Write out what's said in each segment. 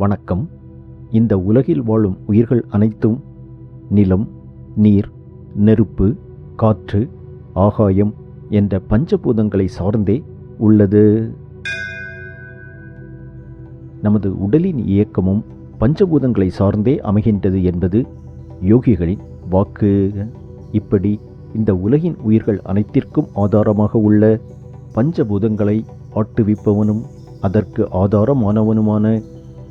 வணக்கம். இந்த உலகில் வாழும் உயிர்கள் அனைத்தும் நிலம் நீர் நெருப்பு காற்று ஆகாயம் என்ற பஞ்சபூதங்களை சார்ந்தே உள்ளது. நமது உடலின் இயக்கமும் பஞ்சபூதங்களை சார்ந்தே அமைகின்றது என்பது யோகிகளின் வாக்கு. இப்படி இந்த உலகின் உயிர்கள் அனைத்திற்கும் ஆதாரமாக உள்ள பஞ்சபூதங்களை ஆட்டுவிப்பவனும் அதற்கு ஆதாரமானவனுமான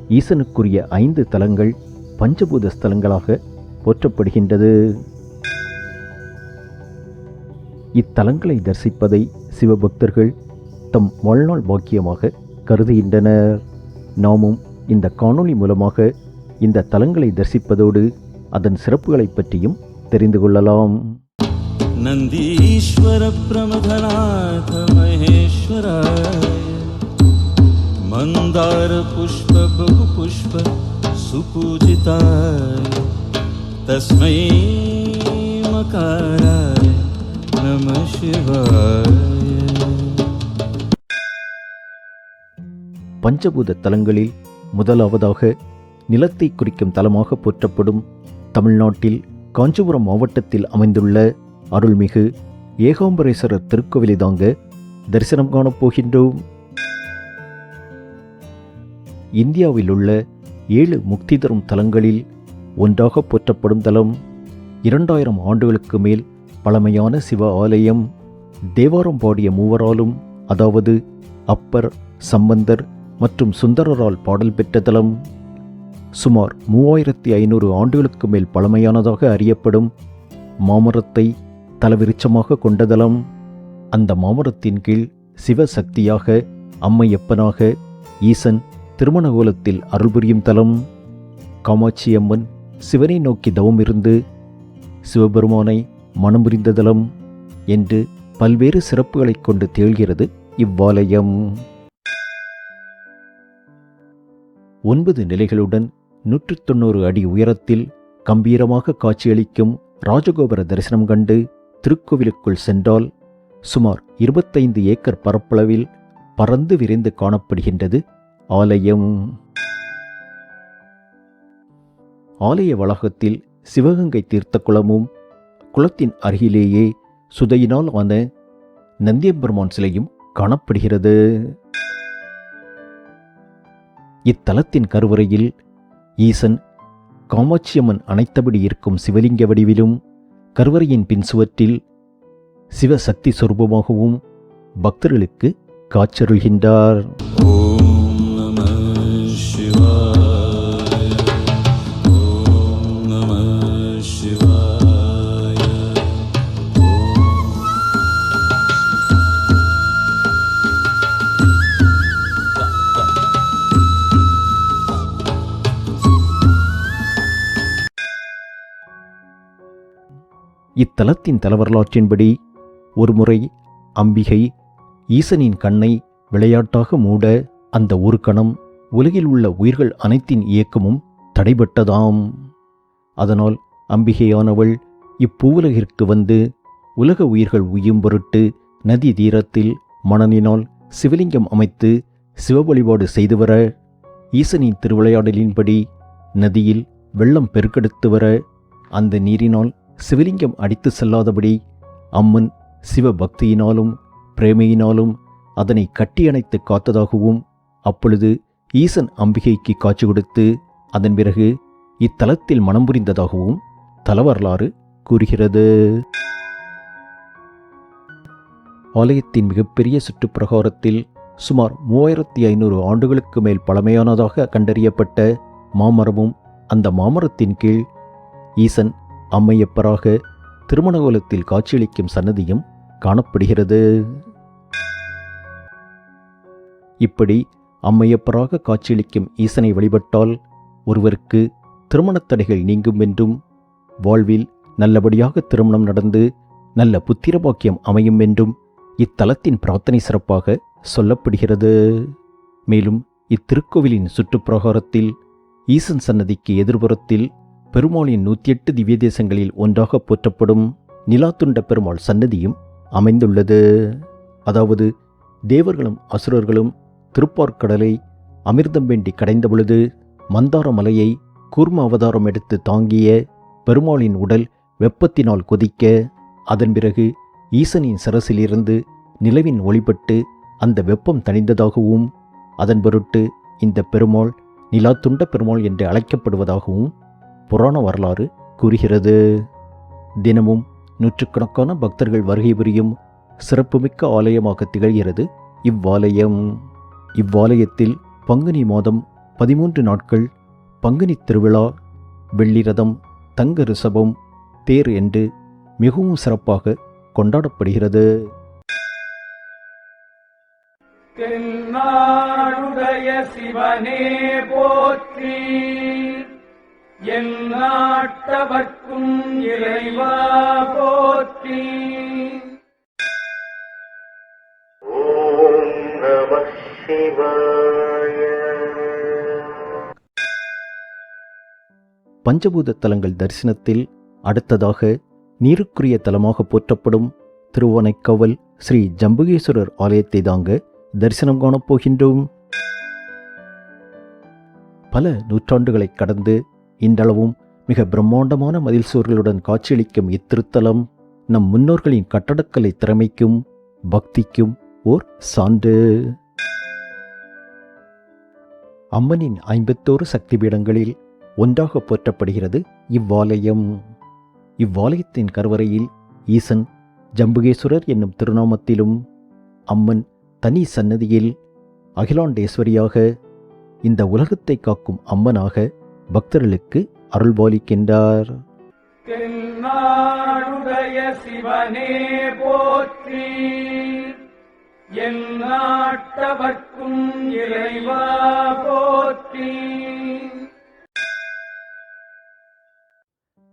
ஈசனுக்குரிய ஐந்து தலங்கள் பஞ்சபூத ஸ்தலங்களாக போற்றப்படுகின்றது இத்தலங்களை தரிசிப்பதை சிவபக்தர்கள் தம் வாழ்நாள் பாக்கியமாக கருதுகின்றனர் நாமும் இந்த காணொளி மூலமாக இந்த தலங்களை தரிசிப்பதோடு அதன் சிறப்புகளை பற்றியும் தெரிந்து கொள்ளலாம் नन्दीश्वर प्रमथनाथ महेश्वराय मन्दार पुष्प बहु पुष्प सुपूजिताय तस्मै मकाराय नमः शिवाय பஞ்சபூத தலங்களில் முதலாவதாக நிலத்தை குறிக்கும் தலமாக போற்றப்படும் தமிழ்நாட்டில் காஞ்சிபுரம் மாவட்டத்தில் அமைந்துள்ள அருள்மிகு ஏகாம்பரேஸ்வரர் திருக்கோவிலை தாங்க தரிசனம் காணப் போகின்றோம் இந்தியாவில் உள்ள ஏழு முக்தி தரும் தலங்களில் ஒன்றாக போற்றப்படும் தலம் இரண்டாயிரம் ஆண்டுகளுக்கு மேல் பழமையான சிவ ஆலயம் தேவாரம் பாடிய மூவராலும் அதாவது அப்பர் சம்பந்தர் மற்றும் சுந்தரரால் பாடல் பெற்ற தலம். சுமார் மூவாயிரத்தி ஐநூறு ஆண்டுகளுக்கு மேல் பழமையானதாக அறியப்படும் மாமரத்தை தலவிருச்சமாக கொண்ட தலம். அந்த மாமரத்தின் கீழ் சிவசக்தியாக அம்மையப்பனாக ஈசன் திருமணகோலத்தில் அருள் புரியும் தலம் காமாட்சி அம்மன் சிவனை நோக்கி தவம் இருந்து சிவபெருமானை மனம் புரிந்த தலம் என்று பல்வேறு சிறப்புகளை கொண்டு திகழ்கிறது இவ்வாலயம். ஒன்பது நிலைகளுடன் நூற்று தொண்ணூறு அடி உயரத்தில் கம்பீரமாக காட்சியளிக்கும் ராஜகோபுர தரிசனம் கண்டு திருக்கோவிலுக்குள் சென்றால் சுமார் இருபத்தைந்து ஏக்கர் பரப்பளவில் பறந்து விரைந்து காணப்படுகின்றது. ஆலயம். ஆலய வளாகத்தில் சிவகங்கை தீர்த்த குளமும் குளத்தின் அருகிலேயே சுதையினால் ஆன நந்தியம்பெருமான் சிலையும் காணப்படுகிறது. இத்தலத்தின் கருவறையில் ஈசன் காமாட்சியம்மன் அனைத்தபடி இருக்கும் சிவலிங்க வடிவிலும் கருவறையின் பின் சுவற்றில் சிவசக்தி சொரூபமாகவும் பக்தர்களுக்கு காட்சருள்கின்றார் இத்தலத்தின் தலவரலாற்றின்படி ஒருமுறை அம்பிகை ஈசனின் கண்ணை விளையாட்டாக மூட அந்த ஒரு கணம் உலகில் உள்ள உயிர்கள் அனைத்தின் இயக்கமும் தடைபட்டதாம். அதனால் அம்பிகையானவள் இப்பூவுலகிற்கு வந்து உலக உயிர்கள் உய்யும் பொருட்டு நதி தீரத்தில் மணலினால் சிவலிங்கம் அமைத்து சிவ வழிபாடு செய்து வர ஈசனின் திருவிளையாடலின்படி நதியில் வெள்ளம் பெருக்கெடுத்து வர அந்த நீரினால் சிவலிங்கம் அடித்து செல்லாதபடி அம்மன் சிவ பக்தியினாலும் பிரேமையினாலும் அதனை கட்டியணைத்து காத்ததாகவும் அப்பொழுது ஈசன் அம்பிகைக்கு காட்சி கொடுத்து அதன் பிறகு இத்தலத்தில் மனம் புரிந்ததாகவும் தலவரலாறு கூறுகிறது. ஆலயத்தின் மிகப்பெரிய சுற்றுப்பிரகாரத்தில் சுமார் மூவாயிரத்தி ஐநூறு ஆண்டுகளுக்கு மேல் பழமையானதாக கண்டறியப்பட்ட மாமரமும் அந்த மாமரத்தின் கீழ் ஈசன் அம்மையப்பராக திருமணகோலத்தில் காட்சியளிக்கும் சன்னதியும் காணப்படுகிறது. இப்படி அம்மையப்பராக காட்சியளிக்கும் ஈசனை வழிபட்டால் ஒருவருக்கு திருமணத் தடைகள் நீங்கும் என்றும் வாழ்வில் நல்லபடியாக திருமணம் நடந்து நல்ல புத்திர பாக்கியம் அமையும் என்றும் இத்தலத்தின் பிரார்த்தனை சிறப்பாக சொல்லப்படுகிறது. மேலும் இத்திருக்கோவிலின் சுற்றுப்பிரகாரத்தில் ஈசன் சன்னதிக்கு எதிர்புறத்தில் பெருமாளின் நூற்றி எட்டு திவ்ய தேசங்களில் ஒன்றாக போற்றப்படும் நிலாத்துண்ட பெருமாள் சன்னதியும் அமைந்துள்ளது. அதாவது தேவர்களும் அசுரர்களும் திருப்பார்க்கடலை அமிர்தம் வேண்டி கடைந்த பொழுது மந்தார மலையை கூர்ம அவதாரம் எடுத்து தாங்கிய பெருமாளின் உடல் வெப்பத்தினால் கொதிக்க அதன் பிறகு ஈசனின் சரசிலிருந்து நிலவின் ஒளிபட்டு அந்த வெப்பம் தணிந்ததாகவும் அதன் பொருட்டு இந்த பெருமாள் நிலாத்துண்ட பெருமாள் என்று அழைக்கப்படுவதாகவும் புராண வரலாறு கூறுகிறது. தினமும் நூற்றுக்கணக்கான பக்தர்கள் வருகை புரியும் சிறப்புமிக்க ஆலயமாக திகழ்கிறது இவ்வாலயம். இவ்வாலயத்தில் பங்குனி மாதம் பதிமூன்று நாட்கள் பங்குனி திருவிழா வெள்ளிரதம் தங்க ரிஷபம் தேர் என்று மிகவும் சிறப்பாக கொண்டாடப்படுகிறது. தென்னாடுடைய சிவனே போற்றி. என் நாட்டவர்க்கும் இறைவா போற்றி. ஓம் நம சிவாய. பஞ்சபூத தலங்கள் தரிசனத்தில் அடுத்ததாக நீருக்குரிய தலமாக போற்றப்படும் திருவானைக்காவல் ஸ்ரீ ஜம்புகேஸ்வரர் ஆலயத்தை தாங்க தரிசனம் காணப் போகின்றோம் பல நூற்றாண்டுகளை கடந்து இன்றளவும் மிக பிரம்மாண்டமான மதில் சுவர்களுடன் காட்சியளிக்கும் இத்திருத்தலம் நம் முன்னோர்களின் கட்டடக்கலை திறமைக்கும் பக்திக்கும் ஓர் சான்று. அம்மனின் ஐம்பத்தோரு சக்தி பீடங்களில் ஒன்றாக போற்றப்படுகிறது இவ்வாலயம். இவ்வாலயத்தின் கருவறையில் ஈசன் ஜம்புகேஸ்வரர் என்னும் திருநாமத்திலும் அம்மன் தனி சன்னதியில் அகிலாண்டேஸ்வரியாக இந்த உலகத்தை காக்கும் அம்மனாக பக்தர்களுக்கு அருள்பாலிக்கின்றார். தென்னாடுடைய சிவனே போற்றி என் நாட்டவர்க்கும் இறைவா போற்றி.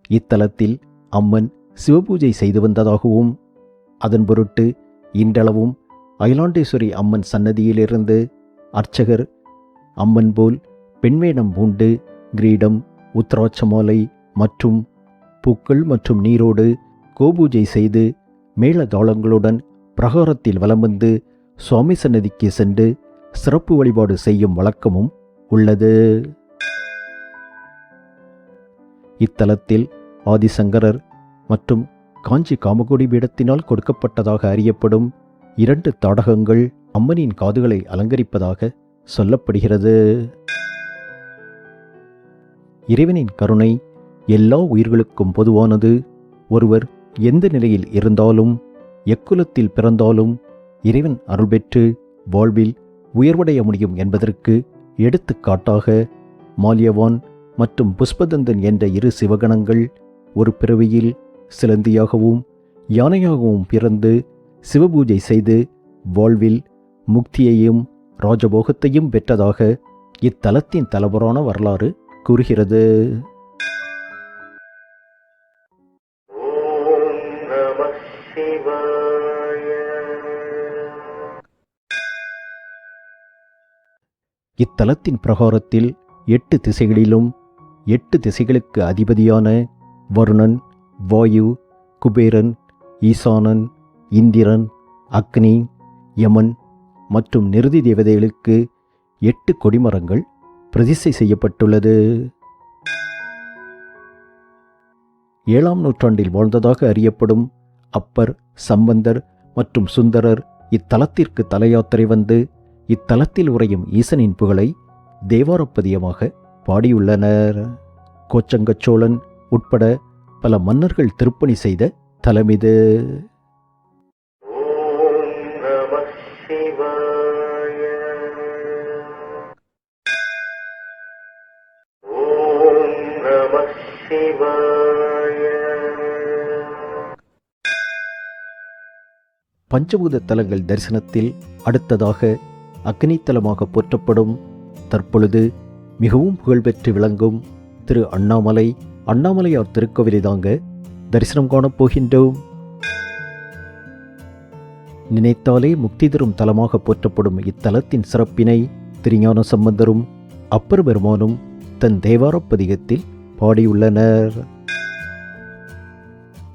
இத்தலத்தில் அம்மன் சிவபூஜை செய்து வந்ததாகவும் அதன் பொருட்டு இன்றளவும் அகிலாண்டேஸ்வரி அம்மன் சன்னதியிலிருந்து அர்ச்சகர் அம்மன் போல் பெண்வேடம் பூண்டு கிரீடம் உத்ராட்சமாலை மற்றும் பூக்கள் மற்றும் நீரோடு கோபூஜை செய்து மேளதாளங்களுடன் பிரகாரத்தில் வலம் வந்து சுவாமி சன்னதிக்கு சென்று சிறப்பு வழிபாடு செய்யும் வழக்கமும் உள்ளது. இத்தலத்தில் ஆதிசங்கரர் மற்றும் காஞ்சி காமகோடி பீடத்தினால் கொடுக்கப்பட்டதாக அறியப்படும் இரண்டு தாடகங்கள் அம்மனின் காதுகளை அலங்கரிப்பதாக சொல்லப்படுகிறது. இறைவனின் கருணை எல்லா உயிர்களுக்கும் பொதுவானது. ஒருவர் எந்த நிலையில் இருந்தாலும் எக்குலத்தில் பிறந்தாலும் இறைவன் அருள் பெற்று வாழ்வில் உயர்வடைய முடியும் என்பதற்கு எடுத்துக்காட்டாக மால்யவான் மற்றும் புஷ்பதந்தன் என்ற இரு சிவகணங்கள் ஒரு பிறவியில் சிலந்தியாகவும் யானையாகவும் பிறந்து சிவபூஜை செய்து வாழ்வில் முக்தியையும் ராஜபோகத்தையும் பெற்றதாக இத்தலத்தின் தலபுரான வரலாறு கூறுகிறது. இத்தலத்தின் பிரகாரத்தில் எட்டு திசைகளிலும் எட்டு திசைகளுக்கு அதிபதியான வருணன் வாயு குபேரன் ஈசானன் இந்திரன் அக்னி யமன் மற்றும் நிறுதி தேவதைகளுக்கு எட்டு கொடிமரங்கள் பிரதிஷ்டை செய்யப்பட்டுள்ளது. ஏழாம் நூற்றாண்டில் வாழ்ந்ததாக அறியப்படும் அப்பர் சம்பந்தர் மற்றும் சுந்தரர் இத்தலத்திற்கு தலையாத்திரை வந்து இத்தலத்தில் உறையும் ஈசனின் புகழை தேவாரப்பதியமாக பாடியுள்ளனர். கோச்சங்கச்சோழன் உட்பட பல மன்னர்கள் திருப்பணி செய்த தலமிது. பஞ்சபூத தலங்கள் தரிசனத்தில் அடுத்ததாக அக்னித்தலமாக போற்றப்படும். தற்பொழுது மிகவும் புகழ்பெற்று விளங்கும் திரு அண்ணாமலை அண்ணாமலையார் திருக்கோவிலை தாங்க தரிசனம் காணப் போகின்றோம். நினைத்தாலே முக்தி தரும் தலமாக போற்றப்படும் இத்தலத்தின் சிறப்பினை திருஞான சம்பந்தரும் அப்பர் பெருமானும் தன் தேவாரப்பதிகத்தில் பாடியுள்ளனர்.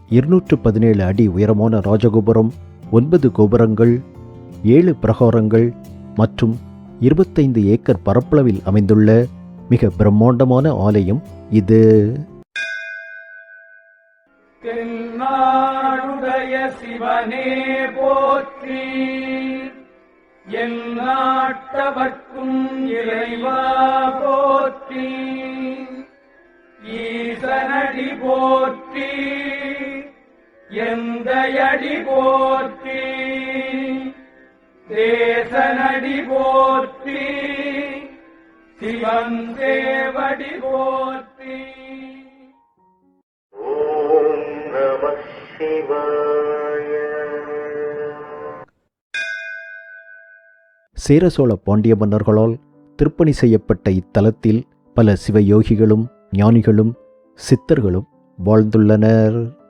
இருநூற்று பதினேழு அடி உயரமான ராஜகோபுரம் ஒன்பது கோபுரங்கள் ஏழு பிரகாரங்கள் மற்றும் இருபத்தைந்து ஏக்கர் பரப்பளவில் அமைந்துள்ள மிக பிரம்மாண்டமான ஆலயம் இது. தென்னாடுடைய சிவனே போற்றி. எல்லாட்டவர்க்கும் இறைவா போற்றி. ஈசனடி போற்றி. எந்தையடி போற்றி தேசனடி போற்றி சிவன் தேவடி போற்றி. ஓம் நம சிவாய. சேர சோழ பாண்டிய மன்னர்களால் திருப்பணி செய்யப்பட்ட இத்தலத்தில் பல சிவயோகிகளும் ஞானிகளும் சித்தர்களும் வாழ்ந்துள்ளனர்.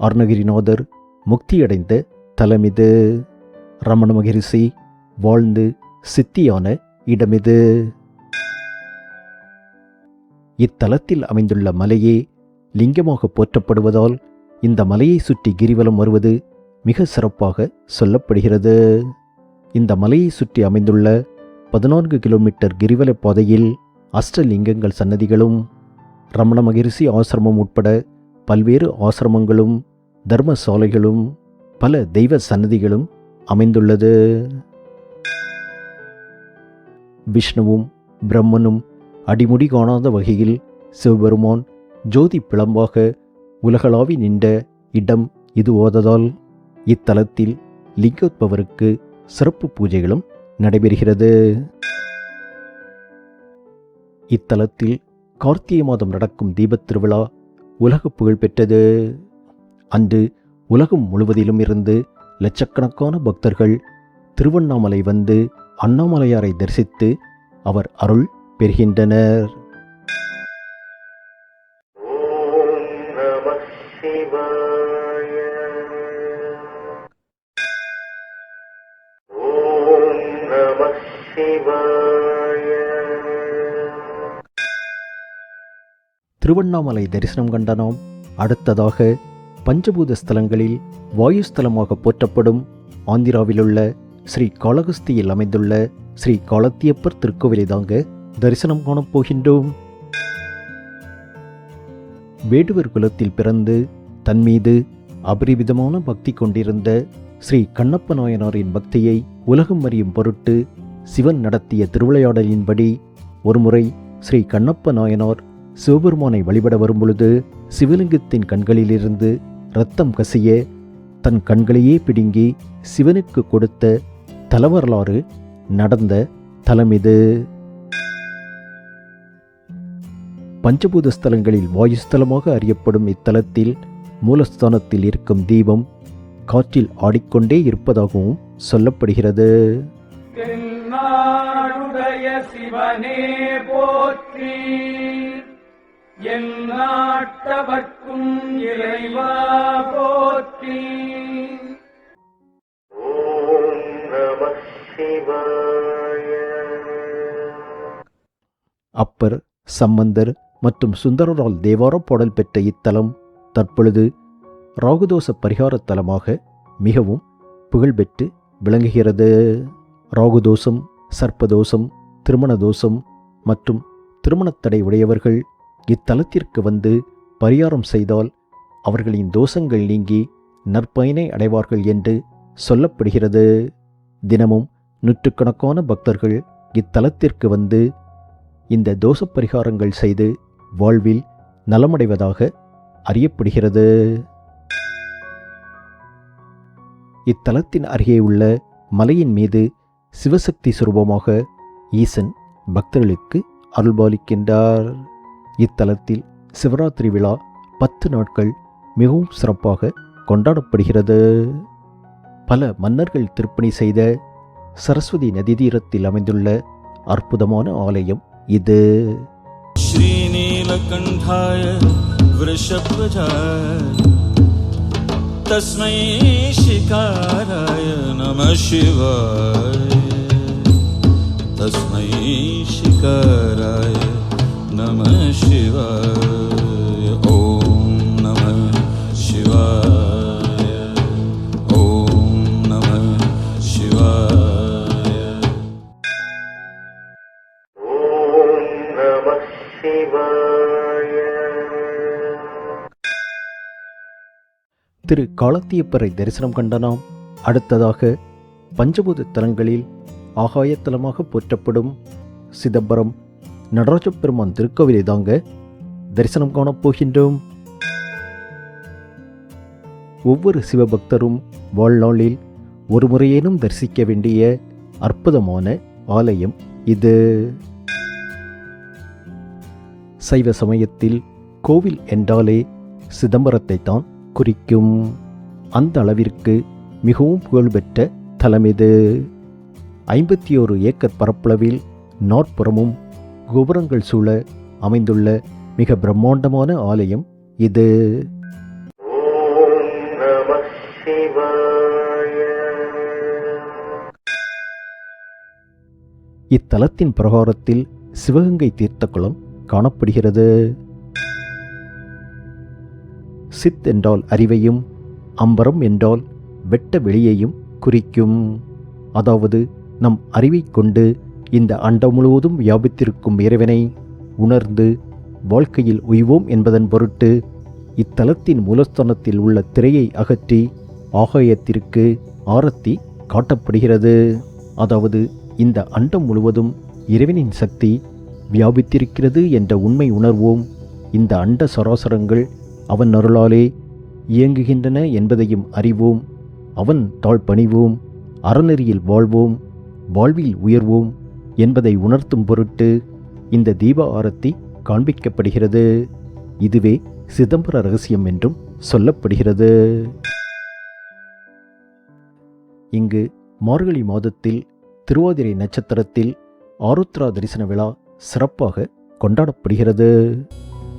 அருணகிரிநாதர் முக்தியடைந்த தலமிது. ரமண மகரிஷி வாழ்ந்து சித்தியான இடமிது. இத்தலத்தில் அமைந்துள்ள மலையே லிங்கமாக போற்றப்படுவதால் இந்த மலையை சுற்றி கிரிவலம் வருவது மிக சிறப்பாக சொல்லப்படுகிறது. இந்த மலையை சுற்றி அமைந்துள்ள பதினான்கு கிலோமீட்டர் கிரிவல பாதையில் அஷ்டலிங்கங்கள் சன்னதிகளும் ரமண மகரிஷி ஆசிரமம் உட்பட பல்வேறு ஆசிரமங்களும் தர்மசாலைகளும் பல தெய்வ சன்னதிகளும் அமைந்துள்ளது. விஷ்ணுவும் பிரம்மனும் அடிமுடி காணாத வகையில் சிவபெருமான் ஜோதி பிளம்பாக உலகளாவி நின்ற இடம் இது ஓததால் இத்தலத்தில் லிங்கோத்பவருக்கு சிறப்பு பூஜைகளும் நடைபெறுகிறது. இத்தலத்தில் கார்த்திகை மாதம் நடக்கும் தீபத் திருவிழா உலக புகழ் பெற்றது. அன்று உலகம் முழுவதிலும் இருந்து லட்சக்கணக்கான பக்தர்கள் திருவண்ணாமலை வந்து அண்ணாமலையாரை தரிசித்து அவர் அருள் பெறுகின்றனர். திருவண்ணாமலை தரிசனம் கண்ட நாம் அடுத்ததாக பஞ்சபூத ஸ்தலங்களில் வாயுஸ்தலமாக போற்றப்படும் ஆந்திராவிலுள்ள ஸ்ரீ காளகஸ்தியில் அமைந்துள்ள ஸ்ரீ காலத்தியப்பர் திருக்கோவிலை தாங்க தரிசனம் காணப் போகின்றோம். வேடுவர் குலத்தில் பிறந்து தன் மீது அபரிவிதமான பக்தி கொண்டிருந்த ஸ்ரீ கண்ணப்ப நாயனாரின் பக்தியை உலகம் அறியும் பொருட்டு சிவன் நடத்திய திருவிளையாடலின்படி ஒருமுறை ஸ்ரீ கண்ணப்ப நாயனார் சிவபெருமானை வழிபட வரும்பொழுது சிவலிங்கத்தின் கண்களிலிருந்து இரத்தம் கசிய தன் கண்களையே பிடுங்கி சிவனுக்கு கொடுத்த தலவரலாறு நடந்த தலமிது. பஞ்சபூத ஸ்தலங்களில் வாயுஸ்தலமாக அறியப்படும் இத்தலத்தில் மூலஸ்தானத்தில் இருக்கும் தீபம் காற்றில் ஆடிக்கொண்டே இருப்பதாகவும் சொல்லப்படுகிறது. சிவனே போற்றி. என் நாட்டவர்க்கும் இறைவா போற்றி. ஓம் நம சிவாய. அப்பர் சம்பந்தர் மற்றும் சுந்தரரால் தேவார பாடல் பெற்ற இத்தலம் தற்பொழுது ராகுதோஷ பரிகாரத் தலமாக மிகவும் புகழ்பெற்று விளங்குகிறது. ராகுதோஷம் சர்ப்பதோஷம் திருமண தோஷம் மற்றும் திருமணத்தடை உடையவர்கள் இத்தலத்திற்கு வந்து பரிகாரம் செய்தால் அவர்களின் தோஷங்கள் நீங்கி நற்பயனை அடைவார்கள் என்று சொல்லப்படுகிறது. தினமும் நூற்றுக்கணக்கான பக்தர்கள் இத்தலத்திற்கு வந்து இந்த தோஷ பரிகாரங்கள் செய்து வாழ்வில் நலமடைவதாக அறியப்படுகிறது. இத்தலத்தின் அருகே உள்ள மலையின் மீது சிவசக்தி சுரூபமாக ஈசன் பக்தர்களுக்கு அருள்பாலிக்கின்றார். இத்தலத்தில் சிவராத்திரி விழா பத்து நாட்கள் மிகவும் சிறப்பாக கொண்டாடப்படுகிறது. பல மன்னர்கள் திருப்பணி செய்த சரஸ்வதி நதி தீரத்தில் அமைந்துள்ள அற்புதமான ஆலயம் இது. ஸ்ரீநீலகண்டாய தஸ்மை சிகாராய நம சிவாய. தஸ்மை சிகாராய திரு காலத்தியப்பரை தரிசனம் கண்ட நாம் அடுத்ததாக பஞ்சபூத தலங்களில் ஆகாயத்தலமாக போற்றப்படும் சிதம்பரம் நடராஜ பெருமான் திருக்கோவிலை தாங்க தரிசனம் காணப் போகின்றோம். ஒவ்வொரு சிவபக்தரும் வாழ்நாளில் ஒரு முறையேனும் தரிசிக்க வேண்டிய அற்புதமான ஆலயம் இது. சைவ சமயத்தில் கோவில் என்றாலே சிதம்பரத்தை தான் குறிக்கும் அந்த அளவிற்கு மிகவும் புகழ்பெற்ற தலம் இது. ஐம்பத்தி ஒரு ஏக்கர் பரப்பளவில் நாற்புறமும் கோபுரங்கள் சூழ அமைந்துள்ள மிக பிரம்மாண்டமான ஆலயம் இது. இத்தலத்தின் பிரகாரத்தில் சிவகங்கை தீர்த்த குளம் காணப்படுகிறது. சித் என்றால் அறிவையும் அம்பரம் என்றால் வெட்ட வெளியையும் குறிக்கும். அதாவது நம் அறிவை கொண்டு இந்த அண்டம் முழுவதும் வியாபித்திருக்கும் இறைவனை உணர்ந்து வாழ்க்கையில் உய்வோம் என்பதன் பொருட்டு இத்தலத்தின் மூலஸ்தானத்தில் உள்ள திரையை அகற்றி ஆகாயத்திற்கு ஆரத்தி காட்டப்படுகிறது. அதாவது இந்த அண்டம் முழுவதும் இறைவனின் சக்தி வியாபித்திருக்கிறது என்ற உண்மை உணர்வோம். இந்த அண்ட சராசரங்கள் அவன் அருளாலே இயங்குகின்றன என்பதையும் அறிவோம். அவன் தாழ் பணிவோம் அறநெறியில் வாழ்வோம் வாழ்வில் உயர்வோம் என்பதை உணர்த்தும் பொருட்டு இந்த தீப ஆரத்தி காண்பிக்கப்படுகிறது. இதுவே சிதம்பர ரகசியம் என்றும் சொல்லப்படுகிறது. இங்கு மார்கழி மாதத்தில் திருவாதிரை நட்சத்திரத்தில் ஆருத்ரா தரிசன விழா சிறப்பாக கொண்டாடப்படுகிறது.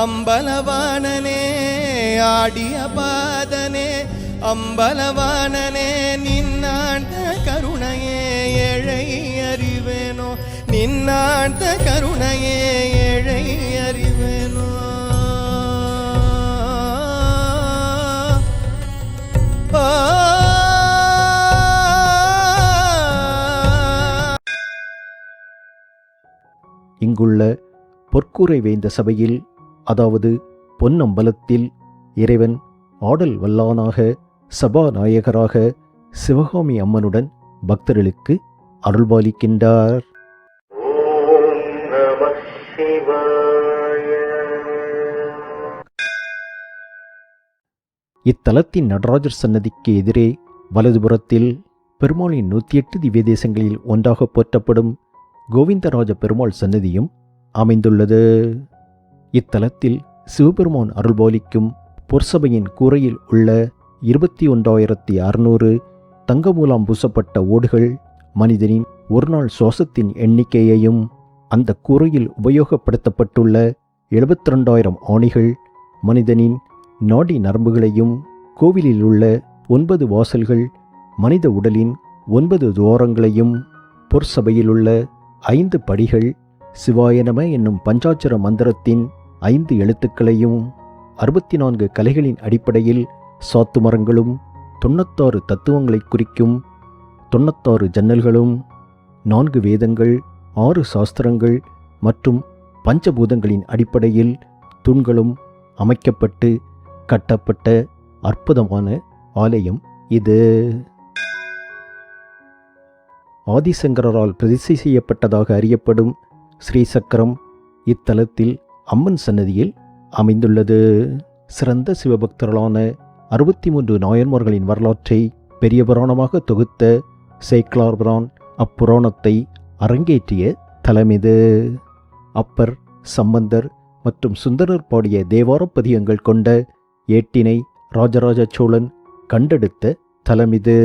அம்பலவானனே ஆடிய பாதனே அம்பலவானனே நின்னாண்ட கருணையே ஏழை அறிவேனோ நின்னாண்ட கருணையே ஏழை அறிவேனோ. இங்குள்ள பொற்கூரை வேந்த சபையில் அதாவது பொன்னம்பலத்தில் இறைவன் ஆடல் வல்லானாக சபாநாயகராக சிவகாமி அம்மனுடன் பக்தர்களுக்கு அருள்பாலிக்கின்றார். இத்தலத்தின் நடராஜர் சன்னதிக்கு எதிரே வலதுபுறத்தில் பெருமாளின் நூற்றி எட்டு திவ்ய தேசங்களில் ஒன்றாக போற்றப்படும் கோவிந்தராஜ பெருமாள் சன்னதியும் அமைந்துள்ளது. இத்தலத்தில் சிவபெருமான் அருள்பாலிக்கும் பொற்சபையின் கூரையில் உள்ள இருபத்தி ஒன்றாயிரத்தி அறுநூறு தங்கமூலம் பூசப்பட்ட ஓடுகள் மனிதனின் ஒருநாள் சுவாசத்தின் எண்ணிக்கையையும் அந்த கூரையில் உபயோகப்படுத்தப்பட்டுள்ள எழுபத்தி ரெண்டாயிரம் ஆணிகள் மனிதனின் நாடி நரம்புகளையும் கோவிலில் உள்ள ஒன்பது வாசல்கள் மனித உடலின் ஒன்பது துவாரங்களையும் பொற்சபையிலுள்ள ஐந்து படிகள் சிவாயனம என்னும் பஞ்சாட்சர மந்திரத்தின் ஐந்து எழுத்துக்களையும் அறுபத்தி நான்கு கலைகளின் அடிப்படையில் சாத்து மரங்களும் தொண்ணூத்தாறு தத்துவங்களை குறிக்கும் தொண்ணூத்தாறு ஜன்னல்களும் நான்கு வேதங்கள் ஆறு சாஸ்திரங்கள் மற்றும் பஞ்சபூதங்களின் அடிப்படையில் தூண்களும் அமைக்கப்பட்டு கட்டப்பட்ட அற்புதமான ஆலயம் இது. ஆதிசங்கரால் பிரதிஷ்டை செய்யப்பட்டதாக அறியப்படும் ஸ்ரீசக்கரம் இத்தலத்தில் அம்மன் சன்னதியில் அமைந்துள்ளது. சிறந்த சிவபக்தர்களான அறுபத்தி மூன்று நாயன்மார்களின் வரலாற்றை பெரிய புராணமாக தொகுத்த சேக்லார் புரான் அப்புராணத்தை அரங்கேற்றிய தலமிது அப்பர் சம்பந்தர் மற்றும் சுந்தரர் பாடிய தேவாரப் பதியங்கள் கொண்ட ஏட்டினை ராஜராஜ சோழன் கண்டெடுத்த தலமிது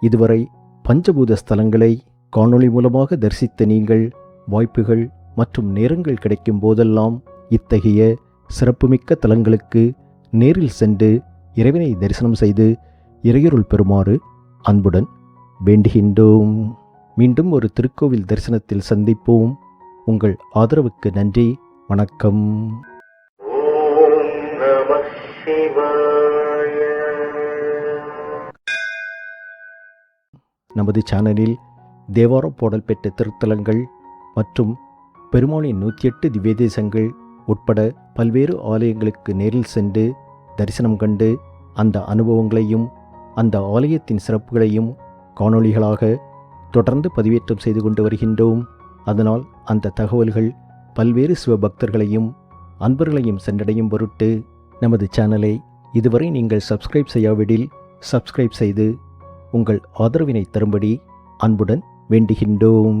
இதுவரை பஞ்சபூத ஸ்தலங்களை காணொளி மூலமாக தரிசித்த நீங்கள் வாய்ப்புகள் மற்றும் நேரங்கள் கிடைக்கும் போதெல்லாம் இத்தகைய சிறப்புமிக்க தலங்களுக்கு நேரில் சென்று இறைவனை தரிசனம் செய்து இறையருள் பெறுமாறு அன்புடன் வேண்டுகின்றோம். மீண்டும் ஒரு திருக்கோவில் தரிசனத்தில் சந்திப்போம். உங்கள் ஆதரவுக்கு நன்றி வணக்கம். நமது சேனலில் தேவார பாடல் பெற்ற திருத்தலங்கள் மற்றும் பெருமாளின் நூற்றி எட்டு திவ்யதேசங்கள் உட்பட பல்வேறு ஆலயங்களுக்கு நேரில் சென்று தரிசனம் கண்டு அந்த அனுபவங்களையும் அந்த ஆலயத்தின் சிறப்புகளையும் காணொளிகளாக தொடர்ந்து பதிவேற்றம் செய்து கொண்டு வருகின்றோம். அதனால் அந்த தகவல்கள் பல்வேறு சிவபக்தர்களையும் அன்பர்களையும் சென்றடையும் பொருட்டு நமது சேனலை இதுவரை நீங்கள் சப்ஸ்கிரைப் செய்யாவிடில் சப்ஸ்கிரைப் செய்து உங்கள் ஆதரவினை தரும்படி அன்புடன் வேண்டுகின்றோம்.